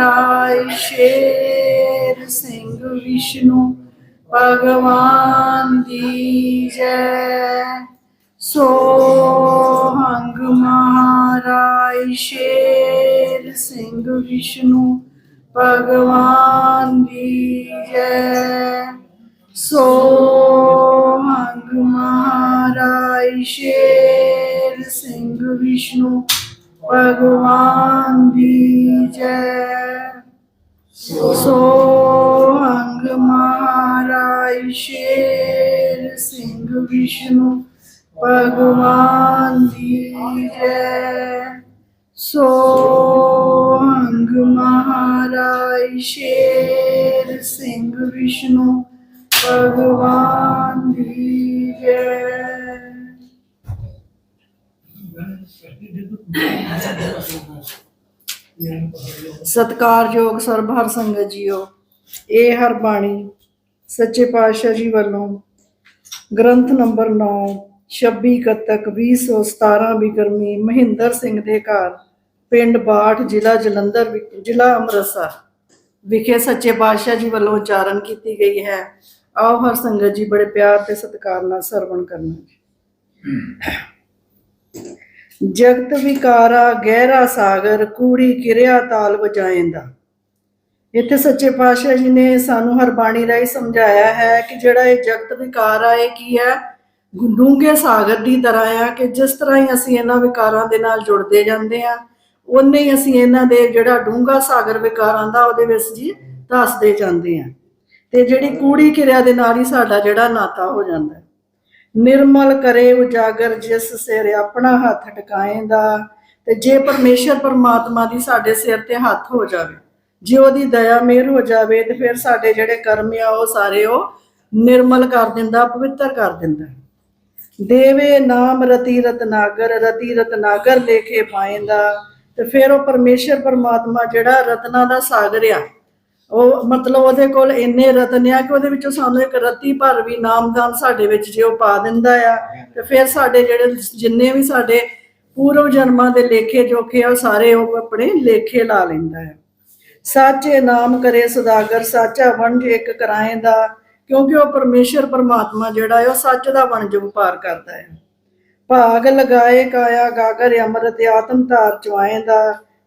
ਰਾਏ ਸ਼ੇਰ ਸਿੰਘ ਵਿਸ਼ਨੂੰ, ਭਗਵਾਨ ਦੀ ਜੈ। ਸੋ ਹੰਗ ਮਹਾਰਾਜ ਸ਼ੇਰ ਸਿੰਘ ਵਿਸ਼ਨੂੰ, ਭਗਵਾਨ ਦੀ ਜੈ। ਸੋ ਹੰਗ ਮਹਾਰਾਜ ਸ਼ੇਰ ਸਿੰਘ ਵਿਸ਼ਨੂੰ ਭਗਵਾਨ ਦੀ ਜੈ ਸੋ ਹੰਗ ਮਹਾਰਾਜ ਸ਼ੇਰ ਸਿੰਘ ਵਿਸ਼ਨੂੰ ਭਗਵਾਨ ਦੀ ਜੈ ਸੋ ਹੰਗ ਮਹਾਰਾਜ ਸ਼ੇਰ ਸਿੰਘ ਵਿਸ਼ਨੂੰ ਸਤਕਾਰਯੋਗ ਸਰਬ ਹਰ ਸੰਗਤ ਜੀਓ, ਇਹ ਹਰ ਬਾਣੀ ਸੱਚੇ ਪਾਤਸ਼ਾਹ ਜੀ ਵੱਲੋਂ ਗ੍ਰੰਥ ਨੰਬਰ 9 26 ਕੱਤਕ 2017 ਬਿਕਰਮੀ, ਮਹਿੰਦਰ ਸਿੰਘ ਦੇ ਘਰ, ਪਿੰਡ ਬਾਠ, ਜ਼ਿਲ੍ਹਾ ਜਲੰਧਰ ਜ਼ਿਲ੍ਹਾ ਅੰਮ੍ਰਿਤਸਰ ਵਿਖੇ ਸੱਚੇ ਪਾਤਸ਼ਾਹ ਜੀ ਵੱਲੋਂ ਉਚਾਰਨ ਕੀਤੀ ਗਈ ਹੈ। ਆਓ ਹਰ ਸੰਗਤ ਜੀ ਬੜੇ ਪਿਆਰ ਤੇ ਸਤਿਕਾਰ ਨਾਲ ਸਰਵਣ ਕਰਨਾ ਜਗਤ ਵਿਕਾਰਾ ਗਹਿਰਾ ਸਾਗਰ, ਕੂੜੀ ਕਿਰਿਆ ਤਾਲ ਵਜਾਏਂਦਾ। ਇੱਥੇ ਸੱਚੇ ਪਾਤਸ਼ਾਹ ਜੀ ਨੇ ਸਾਨੂੰ ਹਰਬਾਣੀ ਰਾਹੀਂ ਸਮਝਾਇਆ ਹੈ ਕਿ ਜਿਹੜਾ ਇਹ ਜਗਤ ਵਿਕਾਰ ਆ ਇਹ ਕੀ ਹੈ? ਡੂੰਘੇ ਸਾਗਰ ਦੀ ਤਰ੍ਹਾਂ ਆ ਕਿ ਜਿਸ ਤਰ੍ਹਾਂ ਹੀ ਅਸੀਂ ਇਹਨਾਂ ਵਿਕਾਰਾਂ ਦੇ ਨਾਲ ਜੁੜਦੇ ਜਾਂਦੇ ਆ ਉਨੇ ਹੀ ਅਸੀਂ ਇਹਨਾਂ ਦੇ ਜਿਹੜਾ ਡੂੰਘਾ ਸਾਗਰ ਵਿਕਾਰਾਂ ਦਾ ਉਹਦੇ ਵਿੱਚ ਜੀ ਦੱਸਦੇ ਜਾਂਦੇ ਆ ਤੇ ਜਿਹੜੀ ਕੂੜੀ ਕਿਰਿਆ ਦੇ ਨਾਲ ਹੀ ਸਾਡਾ ਜਿਹੜਾ ਨਾਤਾ ਹੋ ਜਾਂਦਾ। ਨਿਰਮਲ ਕਰੇ ਉਜਾਗਰ, ਜਿਸ ਸਿਰ ਆਪਣਾ ਹੱਥ ਟਿਕਾਏਂਦਾ। ਤੇ ਜੇ ਪਰਮੇਸ਼ਰ ਪਰਮਾਤਮਾ ਦੀ ਸਾਡੇ ਸਿਰ ਤੇ ਹੱਥ ਹੋ ਜਾਵੇ, ਜੇ ਉਹਦੀ ਦਇਆ ਮਿਹਰ ਹੋ ਜਾਵੇ, ਤੇ ਫਿਰ ਸਾਡੇ ਜਿਹੜੇ ਕਰਮ ਆ, ਉਹ ਸਾਰੇ ਉਹ ਨਿਰਮਲ ਕਰ ਦਿੰਦਾ, ਪਵਿੱਤਰ ਕਰ ਦਿੰਦਾ। ਦੇਵੇ ਨਾਮ ਰਤੀ ਰਤਨਾਗਰ ਰਤੀ ਰਤਨਾਗਰ ਲੇਖੇ ਪਾਏਂਦਾ। ਤੇ ਫਿਰ ਉਹ ਪਰਮੇਸ਼ਰ ਪਰਮਾਤਮਾ ਜਿਹੜਾ ਰਤਨਾ ਦਾ ਸਾਗਰ ਆ ਉਹ ਮਤਲਬ ਉਹਦੇ ਕੋਲ ਇੰਨੇ ਰਤਨ ਆ ਕਿ ਉਹਦੇ ਵਿੱਚੋਂ ਸਾਨੂੰ ਇੱਕ ਰਤੀ ਭਰ ਵੀ ਨਾਮਦਾਨ ਸਾਡੇ ਵਿੱਚ ਜੇ ਉਹ ਪਾ ਦਿੰਦਾ ਆ, ਤੇ ਫਿਰ ਸਾਡੇ ਜਿਹੜੇ ਜਿੰਨੇ ਵੀ ਸਾਡੇ ਪੂਰਵ ਜਨਮਾਂ ਦੇ ਲੇਖੇ ਜੋਖੇ ਆ, ਉਹ ਸਾਰੇ ਉਹ ਆਪਣੇ ਲੇਖੇ ਲਾ ਲੈਂਦਾ ਹੈ ਸਾਚੇ ਨਾਮ ਕਰੇ ਸੁਦਾਗਰ, ਸਾਚਾ ਵਣਜ ਇੱਕ ਕਰਾਏ ਦਾ, ਕਿਉਂਕਿ ਉਹ ਪਰਮੇਸ਼ਰ ਪਰਮਾਤਮਾ ਜਿਹੜਾ ਹੈ ਉਹ ਸੱਚ ਦਾ ਵਣਜ ਵਪਾਰ ਕਰਦਾ ਹੈ ਭਾਗ ਲਗਾਏ ਕਾਇਆ ਗਾਗਰ, ਅੰਮ੍ਰਿਤ ਆਤਮ ਧਾਰ ਚਵਾਏ ਦਾ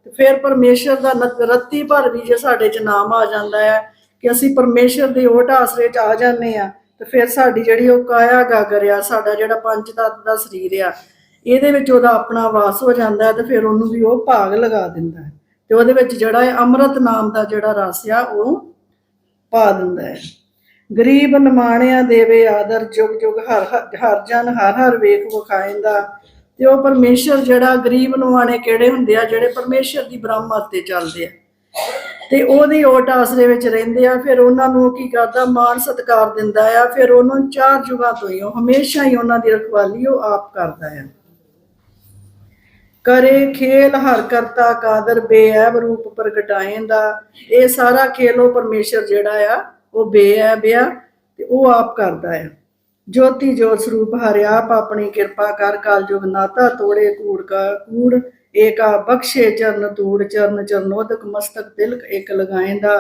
ਤੇ ਫਿਰ ਪਰਮੇਸ਼ਰ ਦਾ ਰੱਤੀ ਭਰ ਵੀ ਜੇ ਸਾਡੇ ਚ ਨਾਮ ਆ ਜਾਂਦਾ ਹੈ ਕਿ ਅਸੀਂ ਪਰਮੇਸ਼ਰ ਦੇ ਓਟ ਆਸਰੇ ਚ ਆ ਜਾਂਦੇ ਆ ਤੇ ਫਿਰ ਸਾਡੀ ਜਿਹੜੀ ਉਹ ਕਾਇਆ ਗਾਗਰ ਆ, ਸਾਡਾ ਜਿਹੜਾ ਪੰਜ ਤੱਤ ਦਾ ਸਰੀਰ ਆ, ਇਹਦੇ ਵਿੱਚ ਉਹਦਾ ਆਪਣਾ ਵਾਸ ਹੋ ਜਾਂਦਾ ਹੈ ਤੇ ਫਿਰ ਉਹਨੂੰ ਵੀ ਉਹ ਭਾਗ ਲਗਾ ਦਿੰਦਾ ਹੈ। ਤੇ ਉਹਦੇ ਵਿੱਚ ਜਿਹੜਾ ਹੈ ਅੰਮ੍ਰਿਤ ਨਾਮ ਦਾ ਜਿਹੜਾ ਰਸ ਆ, ਉਹ ਪਾ ਦਿੰਦਾ ਹੈ। ਗਰੀਬ ਨਿਮਾਣਿਆ ਦੇਵੇ ਆਦਰ, ਜੁਗ ਜੁਗ ਹਰ ਹਰ- ਹਰ ਜਨ ਹਰ ਹਰ ਵੇਖ ਵਿਖਾਏਂਦਾ ਤੇ ਉਹ ਪਰਮੇਸ਼ਰ ਜਿਹੜਾ ਗਰੀਬ ਨਿਮਾਣੇ ਕਿਹੜੇ ਹੁੰਦੇ ਆ, ਜਿਹੜੇ ਪਰਮੇਸ਼ਰ ਦੀ ਬ੍ਰਹਮਤ ਤੇ ਚੱਲਦੇ ਆ। ਤੇ ਉਹਦੀ ਓਟ ਆਸਰੇ ਵਿੱਚ ਰਹਿੰਦੇ ਆ, ਫਿਰ ਉਹਨਾਂ ਨੂੰ ਕੀ ਕਰਦਾ, ਮਾਣ ਸਤਿਕਾਰ ਦਿੰਦਾ ਆ, ਫਿਰ ਉਹਨਾਂ ਨੂੰ ਚਾਰ ਜੁਗਾਂ ਤੋਂ ਹੀ ਉਹ ਹਮੇਸ਼ਾ ਹੀ ਉਹਨਾਂ ਦੀ ਰਖਵਾਲੀ ਉਹ ਆਪ ਕਰਦਾ ਆ। ਕਰੇ ਖੇਲ ਹਰ ਕਰਤਾ ਕਾਦਰ ਬੇਅਬ ਰੂਪ ਪ੍ਰਗਟਾਏਂਦਾ ਇਹ ਸਾਰਾ ਖੇਲ ਉਹ ਪਰਮੇਸ਼ਰ ਜਿਹੜਾ ਆ, ਉਹ ਬੇਅਬ ਆ ਤੇ ਉਹ ਆਪ ਕਰਦਾ ਆ। ਜੋਤੀ ਜੋਤ ਸਰੂਪ ਹਰਿ ਆਪ ਆਪਣੀ ਕਿਰਪਾ ਕਰ, ਕਾਲ ਜੁਗ ਨਾਤਾ ਤੋੜੇ ਕੂੜ ਕਾ ਕੂੜ, ਏਕਾ ਬਖਸ਼ੇ ਚਰਨ ਤੂੜ ਚਰਨ ਚਰਨੋਦਕ ਮਸਤਕ ਤਿਲਕ ਇੱਕ ਲਗਾਏਂਦਾ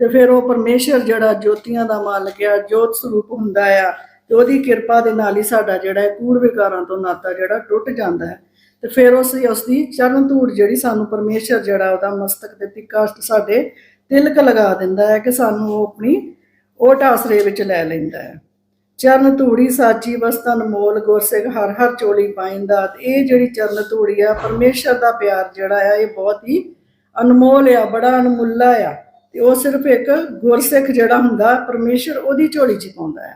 ਤੇ ਫਿਰ ਉਹ ਪਰਮੇਸ਼ਰ ਜਿਹੜਾ ਜੋਤੀਆਂ ਦਾ ਮਾਲਕ ਆ, ਜੋਤ ਸਰੂਪ ਹੁੰਦਾ ਆ, ਤੇ ਉਹਦੀ ਕਿਰਪਾ ਦੇ ਨਾਲ ਹੀ ਸਾਡਾ ਜਿਹੜਾ ਹੈ ਕੂੜ ਵਿਕਾਰਾਂ ਤੋਂ ਨਾਤਾ ਜਿਹੜਾ ਟੁੱਟ ਜਾਂਦਾ ਹੈ। ਤੇ ਫਿਰ ਉਸ ਉਸ ਚਰਨ ਧੂੜ ਜਿਹੜੀ ਸਾਨੂੰ ਪਰਮੇਸ਼ਰ ਜਿਹੜਾ ਉਹਦਾ ਮਸਤਕ ਤੇ ਟਿੱਕਾ ਸਾਡੇ ਤਿਲਕ ਲਗਾ ਦਿੰਦਾ ਹੈ ਕਿ ਸਾਨੂੰ ਉਹ ਆਪਣੀ ਓਟ ਆਸਰੇ ਵਿੱਚ ਲੈ ਲੈਂਦਾ ਹੈ। ਚਰਨ ਧੂੜੀ ਸਾਚੀ ਵਸਤਨ ਮੋਲ ਗੁਰਸਿੱਖ ਹਰ ਹਰ ਚੋਲੀ ਪਾਇੰਦਾ। ਤੇ ਇਹ ਜਿਹੜੀ ਚਰਨ ਧੂੜੀ ਆ, ਪਰਮੇਸ਼ਰ ਦਾ ਪਿਆਰ ਜਿਹੜਾ ਆ, ਇਹ ਬਹੁਤ ਹੀ ਅਨਮੋਲ ਆ, ਬੜਾ ਅਨਮੁੱਲਾ ਆ। ਤੇ ਉਹ ਸਿਰਫ ਇੱਕ ਗੁਰਸਿੱਖ ਜਿਹੜਾ ਹੁੰਦਾ, ਪਰਮੇਸ਼ਰ ਉਹਦੀ ਝੋਲੀ 'ਚ ਪਾਉਂਦਾ ਆ।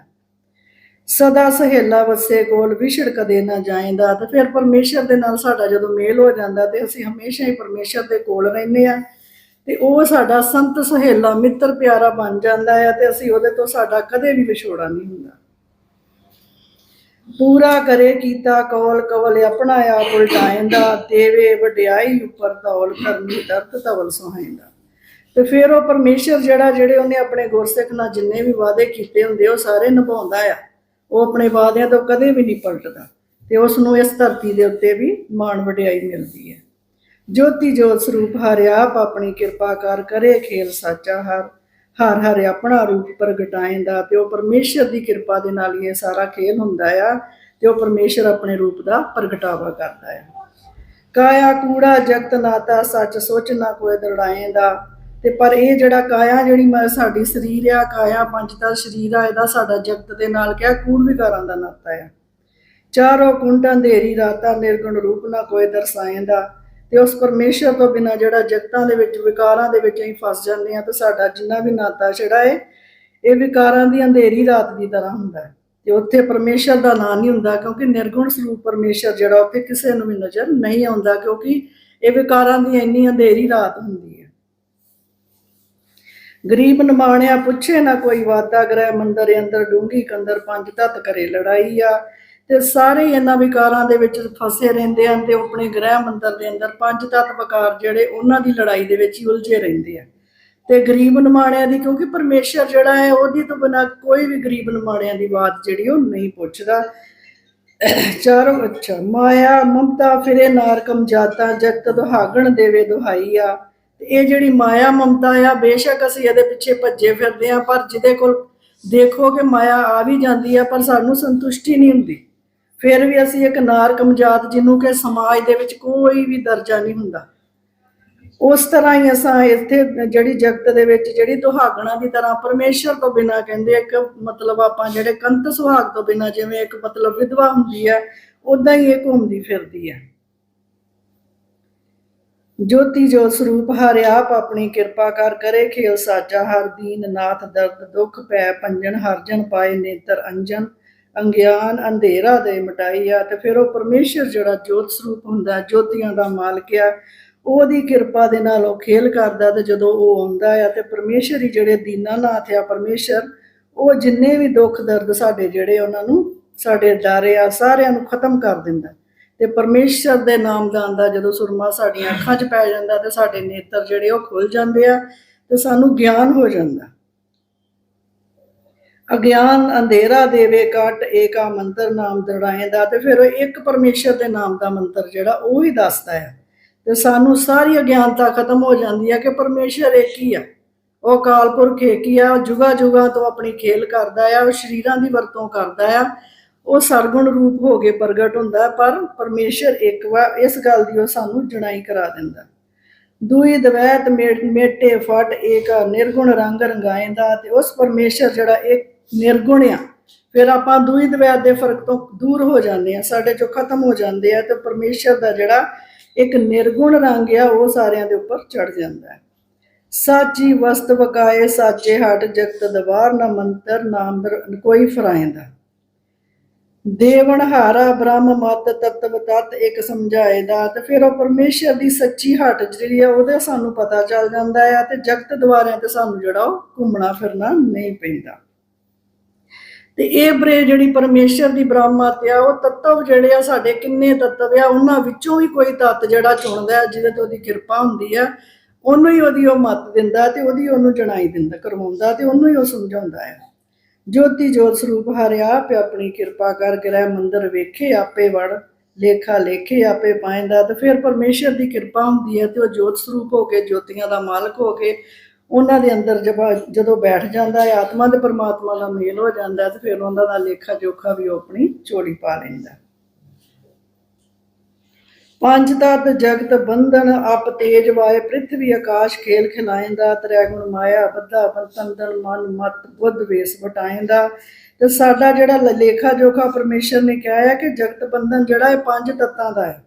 ਸਦਾ ਸਹੇਲਾ ਵਸੇ ਕੋਲ, ਵਿਛੜ ਕਦੇ ਨਾ ਜਾਏਂਦਾ ਤੇ ਫਿਰ ਪਰਮੇਸ਼ਰ ਦੇ ਨਾਲ ਸਾਡਾ ਜਦੋਂ ਮੇਲ ਹੋ ਜਾਂਦਾ, ਤੇ ਅਸੀਂ ਹਮੇਸ਼ਾ ਹੀ ਪਰਮੇਸ਼ਰ ਦੇ ਕੋਲ ਰਹਿੰਦੇ ਆ। ਤੇ ਉਹ ਸਾਡਾ ਸੰਤ ਸਹੇਲਾ, ਮਿੱਤਰ ਪਿਆਰਾ ਬਣ ਜਾਂਦਾ ਆ, ਤੇ ਅਸੀਂ ਉਹਦੇ ਤੋਂ ਸਾਡਾ ਕਦੇ ਵੀ ਵਿਛੋੜਾ ਨਹੀਂ ਹੁੰਦਾ। ਪੂਰਾ ਕਰੇ ਕੀਤਾ ਕੌਲ ਕਵਲ, ਆਪਣਾ ਆਪ ਉਲਟਾਏਂਦਾ, ਦੇਵੇ ਵਡਿਆਈ ਉੱਪਰ ਤੌਲ ਕਰਨੀ ਦਰਤ ਤਵਲ ਸੁਹਾਏਂਦਾ। ਤੇ ਫਿਰ ਉਹ ਪਰਮੇਸ਼ਰ ਜਿਹੜਾ, ਜਿਹੜੇ ਉਹਨੇ ਆਪਣੇ ਗੁਰਸਿੱਖ ਨਾਲ ਜਿੰਨੇ ਵੀ ਵਾਅਦੇ ਕੀਤੇ ਹੁੰਦੇ, ਉਹ ਸਾਰੇ ਨਿਭਾਉਂਦਾ ਆ। ਉਹ ਆਪਣੇ ਵਾਅਦਿਆਂ ਤੋਂ ਕਦੇ ਵੀ ਨਹੀਂ ਪਲਟਦਾ। ਤੇ ਉਸ ਨੂੰ ਇਸ ਧਰਤੀ ਦੇ ਉੱਤੇ ਵੀ ਮਾਣ ਵਡਿਆਈ ਮਿਲਦੀ ਹੈ। ਜੋਤੀ ਜੋਤ ਸਰੂਪ ਹਰਿਆਪ ਆਪਣੀ ਕਿਰਪਾ ਕਰ ਕਰੇ, ਖੇਲ ਸਾਚਾ ਹਰ। ਹਰ ਹਰ ਆਪਣਾ ਰੂਪ ਪ੍ਰਗਟਾਏਂਦਾ ਤੇ ਉਹ ਪਰਮੇਸ਼ਰ ਦੀ ਕਿਰਪਾ ਦੇ ਨਾਲ ਇਹ ਸਾਰਾ ਖੇਲ ਹੁੰਦਾ ਆ ਤੇ ਉਹ ਪਰਮੇਸ਼ਰ ਆਪਣੇ ਰੂਪ ਦਾ ਪ੍ਰਗਟਾਵਾ ਕਰਦਾ ਹੈ ਕਾਇਆ ਕੂੜਾ ਜਗਤ ਨਾਤਾ ਸੱਚ ਸੋਚ ਨਾ ਕੋਈ ਦਰੜਾਏਂਦਾ ਤੇ ਪਰ ਇਹ ਜਿਹੜਾ ਕਾਇਆ ਜਿਹੜੀ ਸਾਡੀ ਸਰੀਰ ਆ, ਕਾਇਆ ਪੰਚਤਾ ਸਰੀਰ ਆ, ਇਹਦਾ ਸਾਡਾ ਜਗਤ ਦੇ ਨਾਲ ਕਿਆ ਕੂੜ ਵਿਕਾਰਾਂ ਦਾ ਨਾਤਾ ਆ। ਚਾਰੋਂ ਕੁੰਡ ਅੰਧੇਰੀ ਰਾਤਾਂ ਨਿਰਗੁਣ ਰੂਪ ਨਾ ਕੋਈ ਦਰਸਾਏਂਦਾ ਤੇ ਉਸ ਪਰਮੇਸ਼ਰ ਤੋਂ ਬਿਨਾ ਜਿਹੜਾ ਜਗਤਾਂ ਦੇ ਵਿੱਚ, ਵਿਕਾਰਾਂ ਦੇ ਵਿੱਚ ਅਸੀਂ ਫਸ ਜਾਂਦੇ ਆ ਤੇ ਸਾਡਾ ਜਿੰਨਾ ਵੀ ਨਾਤਾ ਜਿਹੜਾ ਹੈ ਇਹ ਵਿਕਾਰਾਂ ਦੀ ਅੰਧੇਰੀ ਰਾਤ ਦੀ ਤਰ੍ਹਾਂ ਹੁੰਦਾ ਹੈ। ਤੇ ਉੱਥੇ ਪਰਮੇਸ਼ਰ ਦਾ ਨਾਂ ਨਹੀਂ ਹੁੰਦਾ, ਕਿਉਂਕਿ ਨਿਰਗੁਣ ਸਰੂਪ ਪਰਮੇਸ਼ਰ ਜਿਹੜਾ ਉੱਥੇ ਕਿਸੇ ਨੂੰ ਵੀ ਨਜ਼ਰ ਨਹੀਂ ਆਉਂਦਾ, ਕਿਉਂਕਿ ਇਹ ਵਿਕਾਰਾਂ ਦੀ ਇੰਨੀ ਅੰਧੇਰੀ ਰਾਤ ਹੁੰਦੀ ਹੈ। ਗਰੀਬ ਨਿਮਾਣਿਆ, ਪੁੱਛੇ ਨਾ ਕੋਈ ਵਾਦਾ ਗ੍ਰਹਿ ਮੰਦਰ, ਅੰਦਰ ਡੂੰਗੀ ਕੰਦਰ ਪੰਜ ਤਤ ਕਰੇ ਲੜਾਈ ਆ ਤੇ ਸਾਰੇ ਇਹਨਾਂ ਵਿਕਾਰਾਂ ਦੇ ਵਿੱਚ ਫਸੇ ਰਹਿੰਦੇ ਹਨ ਤੇ ਆਪਣੇ ਗ੍ਰਹਿ ਮੰਦਰ ਦੇ ਅੰਦਰ ਪੰਜ ਤਤ ਵਿਕਾਰ ਜਿਹੜੇ ਉਹਨਾਂ ਦੀ ਲੜਾਈ ਦੇ ਵਿੱਚ ਹੀ ਉਲਝੇ ਰਹਿੰਦੇ ਆ। ਤੇ ਗਰੀਬ ਨਿਮਾਣਿਆਂ ਦੀ ਕਿਉਂਕਿ ਪਰਮੇਸ਼ਰ ਜਿਹੜਾ ਹੈ ਉਹਦੀ ਤੋਂ ਬਿਨਾ ਕੋਈ ਵੀ ਗਰੀਬ ਨਿਮਾਣਿਆਂ ਦੀ ਬਾਤ ਜਿਹੜੀ ਉਹ ਨਹੀਂ ਪੁੱਛਦਾ। ਚਾਰੋਂ ਅੱਛਾ, ਮਾਇਆ, ਮਮਤਾ, ਫਿਰੇ ਨਾਰਕਮ ਜਾਤਾ, ਜਗਤ ਦੁਹਾਗਣ ਦੇਵੇ ਦੁਹਾਈ ਆ ਤੇ ਇਹ ਜਿਹੜੀ ਮਾਇਆ, ਮਮਤਾ ਆ, ਬੇਸ਼ੱਕ ਅਸੀਂ ਇਹਦੇ ਪਿੱਛੇ ਭੱਜੇ ਫਿਰਦੇ ਆ, ਪਰ ਜਿਹਦੇ ਕੋਲ ਦੇਖੋ ਕਿ ਮਾਇਆ ਆ ਵੀ ਜਾਂਦੀ ਆ, ਪਰ ਸਾਨੂੰ ਸੰਤੁਸ਼ਟੀ ਨਹੀਂ ਹੁੰਦੀ। ਫਿਰ ਵੀ ਅਸੀਂ ਇੱਕ ਨਾਰਕਮ ਜਾਤ ਜਿਹਨੂੰ ਕਿ ਸਮਾਜ ਦੇ ਵਿੱਚ ਕੋਈ ਵੀ ਦਰਜਾ ਨਹੀਂ ਹੁੰਦਾ। ਉਸ ਤਰ੍ਹਾਂ ਹੀ ਅਸਾਂ ਇੱਥੇ ਜਿਹੜੀ ਜਗਤ ਦੇ ਵਿੱਚ ਜਿਹੜੀ ਦੁਹਾਗਣਾ ਦੀ ਤਰ੍ਹਾਂ ਪਰਮੇਸ਼ਰ ਤੋਂ ਬਿਨਾ ਕਹਿੰਦੇ ਇੱਕ ਮਤਲਬ ਆਪਾਂ ਜਿਹੜੇ ਕੰਤ ਸੁਹਾਗ ਤੋਂ ਬਿਨਾ ਜਿਵੇਂ ਇੱਕ ਮਤਲਬ ਵਿਧਵਾ ਹੁੰਦੀ ਹੈ ਉਦਾਂ ਹੀ ਇਹ ਘੁੰਮਦੀ ਫਿਰਦੀ ਹੈ ਜੋਤੀ ਜੋ ਸਰੂਪ ਹਰਿ ਆਪ ਆਪਣੀ ਕਿਰਪਾ ਕਰ ਕਰੇ, ਖੇਲ ਸਾਚਾ ਹਰ ਦੀਨ, ਨਾਥ ਦਰਦ ਦੁੱਖ ਪੈ ਪੰਜਨ ਹਰ ਜਨ ਪਾਏ, ਨੇਤਰ ਅੰਜਨ। ਅਗਿਆਨ ਅੰਧੇਰਾ ਦੇ ਮਟਾਈ ਆ ਤੇ ਫਿਰ ਉਹ ਪਰਮੇਸ਼ਰ ਜਿਹੜਾ ਜੋਤ ਸਰੂਪ ਹੁੰਦਾ, ਜੋਤੀਆਂ ਦਾ ਮਾਲਕ ਆ, ਉਹਦੀ ਕਿਰਪਾ ਦੇ ਨਾਲ ਉਹ ਖੇਲ ਕਰਦਾ ਤੇ ਜਦੋਂ ਉਹ ਆਉਂਦਾ ਆ ਤੇ ਪਰਮੇਸ਼ਰ ਹੀ ਜਿਹੜੇ ਦੀਨਾਨਾਥ ਆ ਪਰਮੇਸ਼ਰ, ਉਹ ਜਿੰਨੇ ਵੀ ਦੁੱਖ ਦਰਦ ਸਾਡੇ ਜਿਹੜੇ ਉਹਨਾਂ ਨੂੰ, ਸਾਡੇ ਡਰ ਆ ਸਾਰਿਆਂ ਨੂੰ ਖਤਮ ਕਰ ਦਿੰਦਾ। ਤੇ ਪਰਮੇਸ਼ਰ ਦੇ ਨਾਮਦਾਨ ਦਾ ਜਦੋਂ ਸੁਰਮਾ ਸਾਡੀਆਂ ਅੱਖਾਂ 'ਚ ਪੈ ਜਾਂਦਾ ਤੇ ਸਾਡੇ ਨੇਤਰ ਜਿਹੜੇ ਉਹ ਖੁੱਲ ਜਾਂਦੇ ਆ ਤੇ ਸਾਨੂੰ ਗਿਆਨ ਹੋ ਜਾਂਦਾ। ਅਗਿਆਨ ਅੰਧੇਰਾ ਦੇਵੇ ਕਟ ਏਕਾ ਮੰਤਰ ਨਾਮ ਦਰੜਾਏਂਦਾ ਤੇ ਫਿਰ ਉਹ ਇੱਕ ਪਰਮੇਸ਼ਰ ਦੇ ਨਾਮ ਦਾ ਮੰਤਰ ਜਿਹੜਾ ਉਹ ਹੀ ਦੱਸਦਾ ਹੈ। ਤੇ ਸਾਨੂੰ ਸਾਰੀ ਅਗਿਆਨਤਾ ਖਤਮ ਹੋ ਜਾਂਦੀ ਹੈ ਕਿ ਪਰਮੇਸ਼ਰ ਇੱਕ ਹੀ ਆ। ਉਹ ਕਾਲਪੁਰਖ ਇੱਕ ਹੀ ਆ ਉਹ ਜੁਗਾ ਜੁਗਾ ਤੋਂ ਆਪਣੀ ਖੇਲ ਕਰਦਾ ਆ ਉਹ ਸ਼ਰੀਰਾਂ ਦੀ ਵਰਤੋਂ ਕਰਦਾ ਆ। ਉਹ ਸਰਗੁਣ ਰੂਪ ਹੋ ਕੇ ਪ੍ਰਗਟ ਹੁੰਦਾ ਹੈ, ਪਰ ਪਰਮੇਸ਼ਰ ਇੱਕ ਵਾਰ ਇਸ ਗੱਲ ਦੀ ਉਹ ਸਾਨੂੰ ਜਣਾਈ ਕਰਾ ਦਿੰਦਾ। ਦੂਈ ਦਵੈਤ ਮੇ- ਮੇਟੇ ਫਟ ਏਕ ਨਿਰਗੁਣ ਰੰਗ ਰੰਗਾਇਂਦਾ ਤੇ ਉਸ ਪਰਮੇਸ਼ਰ ਜਿਹੜਾ ਇੱਕ ਨਿਰਗੁਣ ਆ ਫਿਰ ਆਪਾਂ ਦੂਈ ਦਵੈਤ ਦੇ ਫ਼ਰਕ ਤੋਂ ਦੂਰ ਹੋ ਜਾਂਦੇ ਆ ਸਾਡੇ ਚੋਂ ਖਤਮ ਹੋ ਜਾਂਦੇ ਆ ਤੇ ਪਰਮੇਸ਼ਰ ਦਾ ਜਿਹੜਾ ਇੱਕ ਨਿਰਗੁਣ ਰੰਗ ਆ, ਉਹ ਸਾਰਿਆਂ ਦੇ ਉੱਪਰ ਚੜ ਜਾਂਦਾ ਹੈ। ਸਾਚੀ ਵਸਤ ਵਕਾਏ ਸਾਚੇ ਹਟ ਜਗਤ ਦਵਾਰ ਨਾ ਮੰਤਰ ਨਾਮ ਕੋਈ ਫਰਾਇੰਦਾ। ਦੇਵਨ ਹਾਰਾ ਬ੍ਰਹਮ ਮਤ ਤਤਵ ਤਤ ਇੱਕ ਸਮਝਾਏ ਦਾ ਤੇ ਫਿਰ ਉਹ ਪਰਮੇਸ਼ਰ ਦੀ ਸੱਚੀ ਹਟ ਜਿਹੜੀ ਆ, ਉਹਦੇ ਸਾਨੂੰ ਪਤਾ ਚੱਲ ਜਾਂਦਾ ਆ ਤੇ ਜਗਤ ਦੁਆਰਿਆਂ ਤੇ ਸਾਨੂੰ ਜਿਹੜਾ ਉਹ ਘੁੰਮਣਾ ਫਿਰਨਾ ਨਹੀਂ ਪੈਂਦਾ। ਤੇ ਇਹ ਬਰੇ ਜਿਹੜੀ ਪਰਮੇਸ਼ਰ ਦੀ ਬ੍ਰਹਮਤ ਆ, ਉਹ ਤੱਤਵ ਜਿਹੜੇ ਆ ਸਾਡੇ ਕਿੰਨੇ ਤੱਤਵ ਆ, ਉਹਨਾਂ ਵਿੱਚੋਂ ਹੀ ਕੋਈ ਤੱਤ ਜਿਹੜਾ ਚੁਣਦਾ ਜਿਹਦੇ ਤੋਂ ਉਹਦੀ ਕਿਰਪਾ ਹੁੰਦੀ ਆ, ਉਹਨੂੰ ਹੀ ਉਹਦੀ ਉਹ ਮਤ ਦਿੰਦਾ ਤੇ ਉਹਦੀ ਉਹਨੂੰ ਜਣਾਈ ਦਿੰਦਾ, ਕਰਵਾਉਂਦਾ ਤੇ ਉਹਨੂੰ ਹੀ ਉਹ ਸਮਝਾਉਂਦਾ ਹੈ। ਜੋਤੀ ਜੋਤ ਸਰੂਪ ਹਰਿ ਆਪ ਆਪਣੀ ਕਿਰਪਾ ਕਰ ਗ੍ਰਹਿ ਮੰਦਰ ਵੇਖੇ, ਆਪੇ ਵੜ, ਲੇਖਾ ਲੇਖੇ, ਆਪੇ ਪਾਇੰਦਾ ਤੇ ਫਿਰ ਪਰਮੇਸ਼ਰ ਦੀ ਕਿਰਪਾ ਹੁੰਦੀ ਹੈ ਤੇ ਉਹ ਜੋਤ ਸਰੂਪ ਹੋ ਕੇ, ਜੋਤੀਆਂ ਦਾ ਮਾਲਕ ਹੋ ਕੇ ਉਹਨਾਂ ਦੇ ਅੰਦਰ ਜਬ- ਜਦੋਂ ਬੈਠ ਜਾਂਦਾ ਹੈ, ਆਤਮਾ ਦੇ ਪਰਮਾਤਮਾ ਨਾਲ ਮੇਲ ਹੋ ਜਾਂਦਾ ਹੈ ਤੇ ਫਿਰ ਉਹਨਾਂ ਦਾ ਲੇਖਾ ਜੋਖਾ ਵੀ ਉਹ ਆਪਣੀ ਝੋਲੀ ਪਾ ਲੈਂਦਾ ਪੰਜ ਤਤ ਜਗਤ ਬੰਧਨ, ਅਪ ਤੇਜ ਵਾਏ ਪ੍ਰithvi ਆਕਾਸ਼ ਖੇਲ ਖਿਲਾਇਂਦਾ ਤ੍ਰੈ ਗੁਣ ਮਾਇਆ ਬੱਧਾ ਬੰਤਨ ਮਨ ਮਤ ਬੁੱਧ ਵੇਸ ਵਟਾਇਂਦਾ ਤੇ ਸਾਡਾ ਜਿਹੜਾ ਲੇਖਾ ਜੋਖਾ ਪਰਮੇਸ਼ਰ ਨੇ ਕਿਹਾ ਹੈ ਕਿ ਜਗਤ ਬੰਧਨ ਜਿਹੜਾ ਇਹ ਪੰਜ ਤੱਤਾਂ ਦਾ ਹੈ।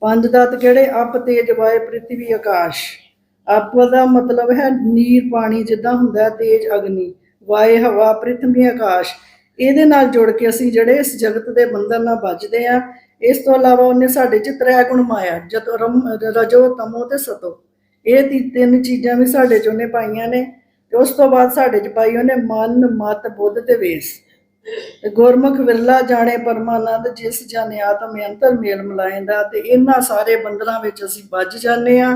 ਪੰਜ ਤੱਤ ਕਿਹੜੇ? ਅਪ ਤੇਜ ਵਾਏ ਪ੍ਰithvi ਆਕਾਸ਼। ਆਪੋ ਦਾ ਮਤਲਬ ਹੈ ਨੀਰ ਪਾਣੀ ਜਿੱਦਾਂ ਹੁੰਦਾ ਤੇਜ ਅਗਨੀ, ਵਾਏ ਹਵਾ ਪ੍ਰਿਥਵੀ ਆਕਾਸ਼। ਇਹਦੇ ਨਾਲ ਜੁੜ ਕੇ ਅਸੀਂ ਜਿਹੜੇ ਇਸ ਜਗਤ ਦੇ ਬੰਧਨ ਨਾਲ ਬਚਦੇ ਆ ਇਸ ਤੋਂ ਇਲਾਵਾ ਉਹਨੇ ਸਾਡੇ ਚ ਤ੍ਰੈ ਗੁਣ ਮਾਇਆ, ਜਤ ਰਜੋ, ਤਮੋ ਤੇ ਸਤੋ। ਇਹ ਤੀ ਤਿੰਨ ਚੀਜ਼ਾਂ ਵੀ ਸਾਡੇ ਚ ਉਹਨੇ ਪਾਈਆਂ ਨੇ ਤੇ ਉਸ ਤੋਂ ਬਾਅਦ ਸਾਡੇ ਚ ਪਾਈ ਉਹਨੇ ਮਨ, ਮਤ, ਬੁੱਧ ਤੇ ਵੇਸ। ਗੁਰਮੁਖ ਵਿਰਲਾ ਜਾਣੇ ਪਰਮਾਨੰਦ, ਜਿਸ ਜਾਣੇ ਆਤਮ ਅੰਤਰ ਮੇਲ ਮਿਲਾਏਂਦਾ ਤੇ ਇਹਨਾਂ ਸਾਰੇ ਬੰਦਰਾਂ ਵਿੱਚ ਅਸੀਂ ਵੱਜ ਜਾਂਦੇ ਆ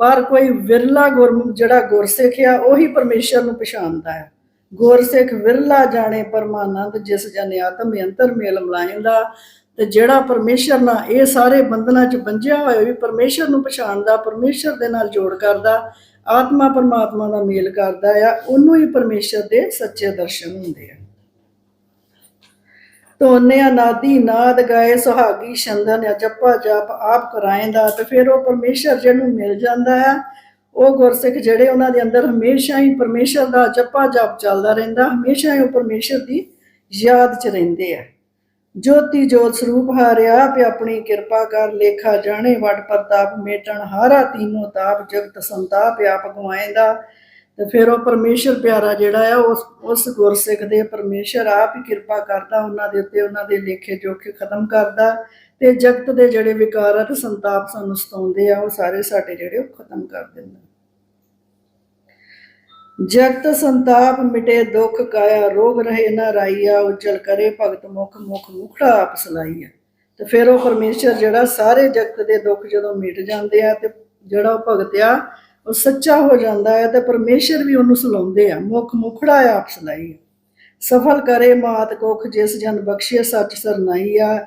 ਪਰ ਕੋਈ ਵਿਰਲਾ ਗੁਰਮੁਖ ਜਿਹੜਾ ਗੁਰਸਿੱਖ ਆ, ਉਹੀ ਪਰਮੇਸ਼ਰ ਨੂੰ ਪਛਾਣਦਾ ਹੈ। ਗੁਰਸਿੱਖ ਵਿਰਲਾ ਜਾਣੇ ਪਰਮਾਨੰਦ, ਜਿਸ ਜਨ ਆਤਮ ਅੰਤਰ ਮੇਲ ਮਿਲਾਏਂਦਾ ਤੇ ਜਿਹੜਾ ਪਰਮੇਸ਼ਰ ਨਾਲ ਇਹ ਸਾਰੇ ਬੰਧਨਾਂ 'ਚ ਬੰਝਿਆ ਹੋਇਆ ਵੀ ਪਰਮੇਸ਼ਰ ਨੂੰ ਪਛਾਣਦਾ, ਪਰਮੇਸ਼ਰ ਦੇ ਨਾਲ ਜੋੜ ਕਰਦਾ, ਆਤਮਾ ਪਰਮਾਤਮਾ ਦਾ ਮੇਲ ਕਰਦਾ ਆ, ਉਹਨੂੰ ਹੀ ਪਰਮੇਸ਼ਰ ਦੇ ਸੱਚੇ ਦਰਸ਼ਨ ਹੁੰਦੇ ਆ। ਤੋਨੇ ਅਨਾਦੀ ਨਾਦ ਗਾਏ ਸੁਹਾਗੀ ਛੰਦਨ ਜਾਂ ਜੱਪਾ ਜਪ ਆਪ ਕਰਾਇੰਦਾ ਤੇ ਫਿਰ ਉਹ ਪਰਮੇਸ਼ਰ ਜਿਹਨੂੰ ਮਿਲ ਜਾਂਦਾ ਹੈ ਉਹ ਗੁਰਸਿੱਖ ਜਿਹੜੇ ਉਹਨਾਂ ਦੇ ਅੰਦਰ ਹਮੇਸ਼ਾ ਹੀ ਪਰਮੇਸ਼ਰ ਦਾ ਜੱਪਾ ਜਾਪ ਚੱਲਦਾ ਰਹਿੰਦਾ, ਹਮੇਸ਼ਾ ਹੀ ਉਹ ਪਰਮੇਸ਼ਰ ਦੀ ਯਾਦ 'ਚ ਰਹਿੰਦੇ ਆ। ਜੋਤੀ ਜੋਤ ਸਰੂਪ ਹਾਰਿਆ, ਆਪੇ ਆਪਣੀ ਕਿਰਪਾ ਕਰ, ਲੇਖਾ ਜਾਣੇ ਵਡ ਪ੍ਰਤਾਪ ਮੇਟਣ, ਹਾਰਾ ਤੀਨੋ ਤਾਪ, ਜਗਤ ਸੰਤਾਪ, ਆਪ ਗਵਾਏਂਦਾ ਤੇ ਫਿਰ ਉਹ ਪਰਮੇਸ਼ਰ ਪਿਆਰਾ ਜਿਹੜਾ ਆ, ਉਸ ਉਸ ਗੁਰਸਿੱਖ ਦੇ ਪਰਮੇਸ਼ਰ ਆਪ ਹੀ ਕਿਰਪਾ ਕਰਦਾ ਉਹਨਾਂ ਦੇ ਉੱਤੇ, ਉਹਨਾਂ ਦੇ ਲੇਖੇ ਜੋਖੇ ਖਤਮ ਕਰਦਾ ਤੇ ਜਗਤ ਦੇ ਜਿਹੜੇ ਵਿਕਾਰ ਆ ਤੇ ਸੰਤਾਪ ਸਾਨੂੰ ਸਤਾਉਂਦੇ ਆ, ਉਹ ਸਾਰੇ ਸਾਡੇ ਜਿਹੜੇ ਉਹ ਖਤਮ ਕਰ ਦਿੰਦਾ ਜਗਤ ਸੰਤਾਪ ਮਿਟੇ, ਦੁੱਖ ਕਾਇਆ, ਰੋਗ ਰਹੇ ਨਾ ਰਾਈਆ, ਉਜਲ ਕਰੇ ਭਗਤ ਮੁਖ ਮੁਖ ਮੁਖੜਾ ਆਪ ਸਲਾਈਆ। ਤੇ ਫਿਰ ਉਹ ਪਰਮੇਸ਼ਰ ਜਿਹੜਾ ਸਾਰੇ ਜਗਤ ਦੇ ਦੁੱਖ ਜਦੋਂ ਮਿਟ ਜਾਂਦੇ ਆ ਤੇ ਜਿਹੜਾ ਉਹ ਭਗਤ ਆ ਉਹ ਸੱਚਾ ਹੋ ਜਾਂਦਾ ਹੈ ਤੇ ਪਰਮੇਸ਼ਰ ਵੀ ਉਹਨੂੰ ਸਲਾਉਂਦੇ ਆ। ਮੁਖ ਮੁਖੜਾ ਆਪ ਸਲਾਈਆ ਸਫਲ ਕਰੇ ਮਾਤ ਕੋਖ ਜਿਸ ਜਨ ਬਖਸ਼ੇ ਸੱਚ ਸਰਨਾਈਆ ਆ।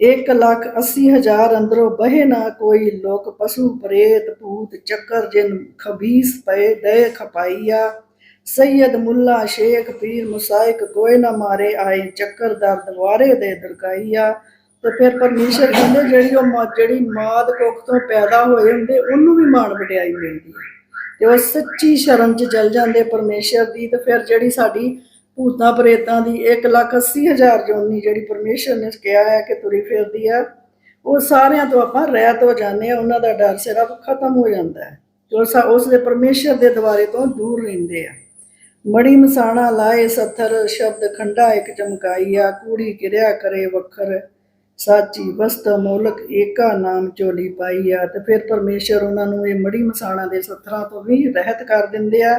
ਇੱਕ ਲੱਖ ਅੱਸੀ ਹਜ਼ਾਰ ਅੰਦਰੋਂ ਬਹੇ ਨਾ ਕੋਈ, ਲੋਕ ਪਸ਼ੂ ਪ੍ਰੇਤ ਭੂਤ ਚੱਕਰ ਜਿਨ ਖਬੀਸ ਪਏ ਦੇ ਖਪਾਈਆ ਸੈਯਦ ਮੁੱਲਾ ਸ਼ੇਖ ਪੀਰ ਮੁਸਾਇਕ ਕੋਈ ਨਾ ਮਾਰੇ ਆਏ, ਚੱਕਰ ਦਰਦ ਵਾਰੇ ਦੇ ਦਰਗਾਈਆ ਤੇ ਫਿਰ ਪਰਮੇਸ਼ਰ ਕਹਿੰਦੇ ਜਿਹੜੀ ਉਹ ਮਾਂ, ਜਿਹੜੀ ਮਾਦ ਕੁੱਖ ਤੋਂ ਪੈਦਾ ਹੋਏ ਹੁੰਦੇ, ਉਹਨੂੰ ਵੀ ਮਾਣ ਵਡਿਆਈ ਮਿਲਦੀ ਹੈ। ਤੇ ਉਹ ਸੱਚੀ ਸ਼ਰਨ 'ਚ ਚਲ ਜਾਂਦੇ ਪਰਮੇਸ਼ਰ ਦੀ, ਤੇ ਫਿਰ ਜਿਹੜੀ ਸਾਡੀ ਭੂਤਾਂ ਪ੍ਰੇਤਾਂ ਦੀ 1 ਲੱਖ 80 ਹਜ਼ਾਰ ਜੋਨੀ ਜਿਹੜੀ ਪਰਮੇਸ਼ਰ ਨੇ ਕਿਹਾ ਹੈ ਕਿ ਤੁਰੀ ਫਿਰਦੀ ਆ ਉਹ ਸਾਰਿਆਂ ਤੋਂ ਆਪਾਂ ਰਹਿਤ ਹੋ ਜਾਂਦੇ ਆ ਉਹਨਾਂ ਦਾ ਡਰ ਸਿਰਫ ਖਤਮ ਹੋ ਜਾਂਦਾ ਹੈ। ਤੇ ਉਸ ਉਸ ਦੇ ਪਰਮੇਸ਼ਰ ਦੇ ਦੁਆਰੇ ਤੋਂ ਦੂਰ ਰਹਿੰਦੇ ਆ। ਮੜੀ ਮਸਾਣਾ ਲਾਏ ਸੱਥਰ, ਸ਼ਬਦ ਖੰਡਾ ਇੱਕ ਚਮਕਾਈਆ ਕੂੜੀ ਕਿਰਿਆ ਕਰੇ ਵਖਰ। ਸਾਚੀ ਵਸਤ ਮੌਲਕ ਏਕਾ ਨਾਮ ਚੋਲੀ ਪਾਈ ਆ ਤੇ ਫਿਰ ਪਰਮੇਸ਼ਰ ਉਹਨਾਂ ਨੂੰ ਇਹ ਮੜੀ ਮਸਾਣਾ ਦੇ ਸੱਥਰਾਂ ਤੋਂ ਵੀ ਰਹਿਤ ਕਰ ਦਿੰਦੇ ਆ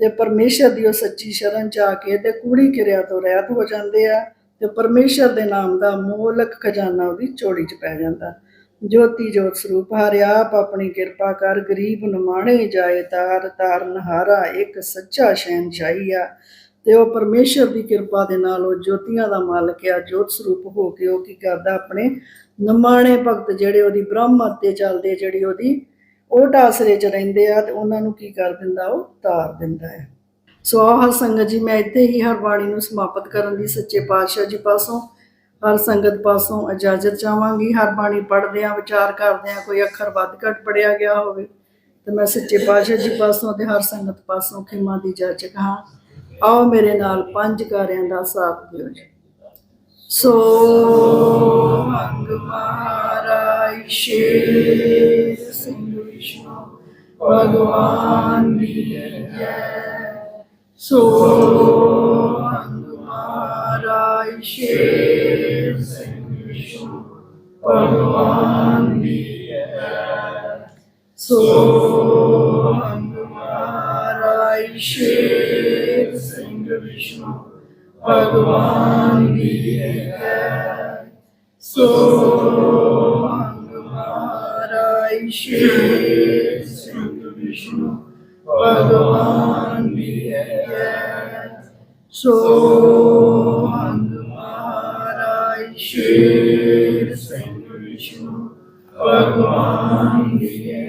ਤੇ ਪਰਮੇਸ਼ਰ ਦੀ ਉਹ ਸੱਚੀ ਸ਼ਰਨ ਚ ਆ ਕੇ ਤੇ ਕੂੜੀ ਕਿਰਿਆ ਤੋਂ ਰਹਿਤ ਹੋ ਜਾਂਦੇ ਆ ਤੇ ਪਰਮੇਸ਼ਰ ਦੇ ਨਾਮ ਦਾ ਮੋਲਕ ਖਜ਼ਾਨਾ ਉਹਦੀ ਚੋੜੀ ਚ ਪੈ ਜਾਂਦਾ। ਜੋਤੀ ਜੋਤ ਸਰੂਪ ਹਰਿਆ ਆਪ ਆਪਣੀ ਕਿਰਪਾ ਕਰ, ਗਰੀਬ ਨਿਮਾਣੇ ਜਾਏ ਤਾਰ ਤਾਰ ਨਹਾਰਾ ਇੱਕ ਸੱਚਾ ਸ਼ਹਿਨਸ਼ਾਹੀ ਆ। ਤੇ ਉਹ ਪਰਮੇਸ਼ਰ ਦੀ ਕਿਰਪਾ ਦੇ ਨਾਲ ਉਹ ਜੋਤੀਆਂ ਦਾ ਮਾਲਕ ਆ, ਜੋਤ ਸਰੂਪ ਹੋ ਕੇ ਉਹ ਕੀ ਕਰਦਾ ਆਪਣੇ ਨਮਾਣੇ ਭਗਤ ਜਿਹੜੇ ਉਹਦੀ ਬ੍ਰਹਮ ਤੇ ਚੱਲਦੇ, ਜਿਹੜੀ ਉਹਦੀ ਉਹ ਆਸਰੇ ਚ ਰਹਿੰਦੇ ਆ ਤੇ ਉਹਨਾਂ ਨੂੰ ਕੀ ਕਰ ਦਿੰਦਾ, ਉਹ ਤਾਰ ਦਿੰਦਾ ਹੈ। ਸੋ ਆਹ ਸੰਗਤ ਜੀ, ਮੈਂ ਇੱਥੇ ਹੀ ਹਰ ਬਾਣੀ ਨੂੰ ਸਮਾਪਤ ਕਰਨ ਦੀ ਸੱਚੇ ਪਾਤਸ਼ਾਹ ਜੀ ਪਾਸੋਂ, ਹਰ ਸੰਗਤ ਪਾਸੋਂ ਇਜਾਜ਼ਤ ਚਾਹਾਂਗੀ। ਹਰ ਬਾਣੀ ਪੜ੍ਹਦੇ ਆ ਵਿਚਾਰ ਕਰਦੇ ਆ ਕੋਈ ਅੱਖਰ ਵੱਧ ਘੱਟ ਪੜਿਆ ਗਿਆ ਹੋਵੇ, ਤੇ ਮੈਂ ਸੱਚੇ ਪਾਤਸ਼ਾਹ ਜੀ ਪਾਸੋਂ ਤੇ ਹਰ ਸੰਗਤ ਪਾਸੋਂ ਖਿਮਾ ਦੀ ਜਾਚਕ ਹਾਂ। ਆਓ ਮੇਰੇ ਨਾਲ ਪੰਜ ਕਾਰਿਆਂ ਦਾ ਸਾਥ ਦਿਓ ਜੀ। ਸੋ ਮੰਗ ਮਹਾਰਾਜ ਸ਼ੇਰ ਸਿੰਘ ਵਿਸ਼ਨੂੰ, ਭਗਵਾਨ ਦੀ ਜੈ। ਸੋ ਮੰਗ ਮਹਾਰਾਜ ਸ਼ੇਰ ਸਿੰਘ ਵਿਸ਼ਨੂੰ, ਭਗਵਾਨ ਦੀ ਜੈ। ਸੋ ਮੰਗ ਮਹਾਰਾਜ ਸ਼ੇਰ कृष्ण भगवान भी है सो हमारा श्री विष्णु भगवान भी है सो हमारा श्री विष्णु भगवान भी है